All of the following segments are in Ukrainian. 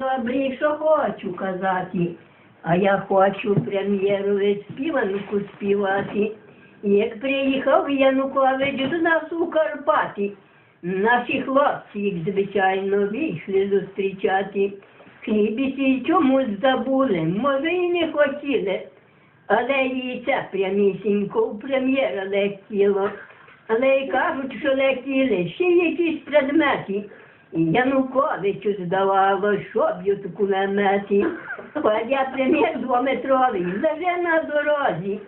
Добрі, що хочу казати, а я хочу прем'єрові співанку співати. Як приїхав Янукович до нас у Карпати, наші хлопці їх, звичайно, вийшли зустрічати. Хліб і сіль чомусь забули, може і не хотіли, але і це прямісінько у прем'єра летіло. Але й кажуть, що летіли ще якісь предмети. Януковичу здавало, що б'ють у кулеметі. Ходя прем'єр двометровий, леже на дорозі,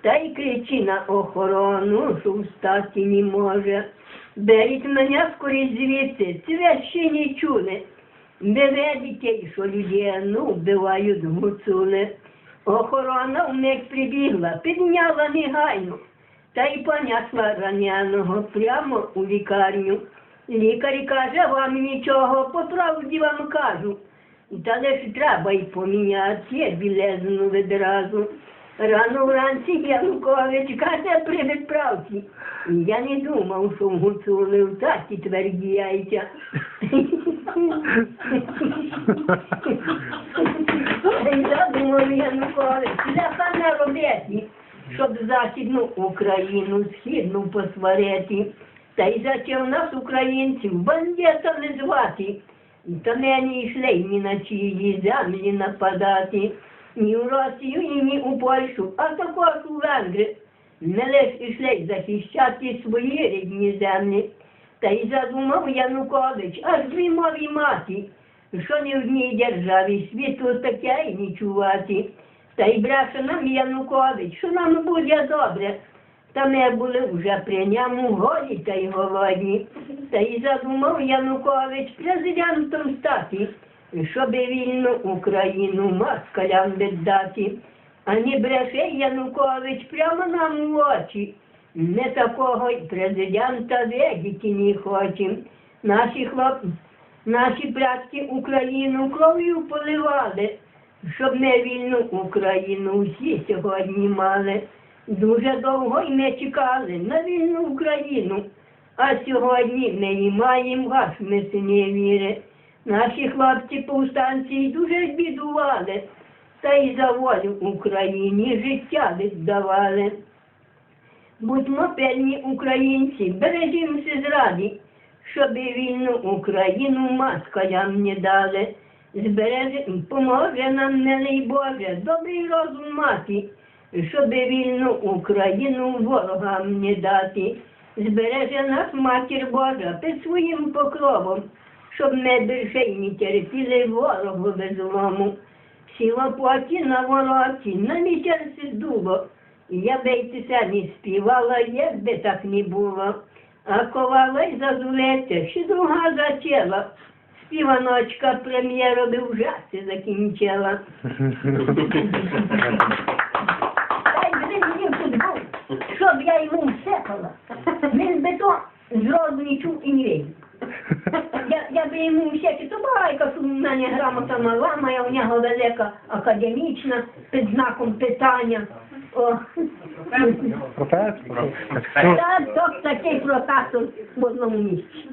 та й кричи на охорону, що встати не може. Беріть мене скоріш звідси, це ще не чули. Не видите, що людину вбивають гуцули. Охорона вмить прибігла, підняла негайно, та й понесла раненого прямо у лікарню. Лікар каже, вам нічого, по правді вам кажу. Та лиш треба й поміняти білезну відразу. Рано вранці Янукович каже при відправці. Я не думав, що гуцули в такі тверді яйця. І задумав Янукович, для не робити, щоб Західну Україну східну посварити. Та й зачав нас, українців, бандитами звати. Та не ні йшли ні на чиї землі нападати, ні в Росію, ні у Польщу, а також у Венгри. Не лиш ішли захищати свої рідні землі. Та й задумав Янукович, аж дві мові мати, що ні в одній державі світу таке й не чувати. Та й бреше нам Янукович, що нам буде добре. Та ми були вже при ньому голі та й голодні. Та й задумав Янукович президентом стати, щоб вільну Україну москалям віддати. А не бреше Янукович прямо нам в очі. Не такого й президента видіти не хочем. Наші хлопці, наші предки Україну кров'ю поливали, щоб ми вільну Україну всі сьогодні мали. Дуже довго й ми чекали на вільну Україну, а сьогодні ми не маємо ваш ми не віри. Наші хлопці повстанці дуже бідували, та й за волю Україні життя віддавали. Будьмо пильні українці, бережімося зраді, щоб вільну Україну москалям не дали. Збереже, поможе нам, милий Боже, добрий розум мати щоб вільну Україну ворогам не дати. Збереже нас матір Божа під своїм покровом, щоб ми більше й не терпіли ворогу безлому. Сіла поті на вороті, на місяці здуло. Я бейтеся не співала, якби так не було. А ковала й зазулеться, ще друга зачела. Співаночка прем'єрові вже закінчила. Та й він мені тут був, щоб я йому всепала. Він би то зроду не чув і не видів. Я, я би йому всякі, то байка, що в мене грамота мала, моя у нього велика академічна, під знаком питання. О. Професор? Та, то такий професор в одному місці.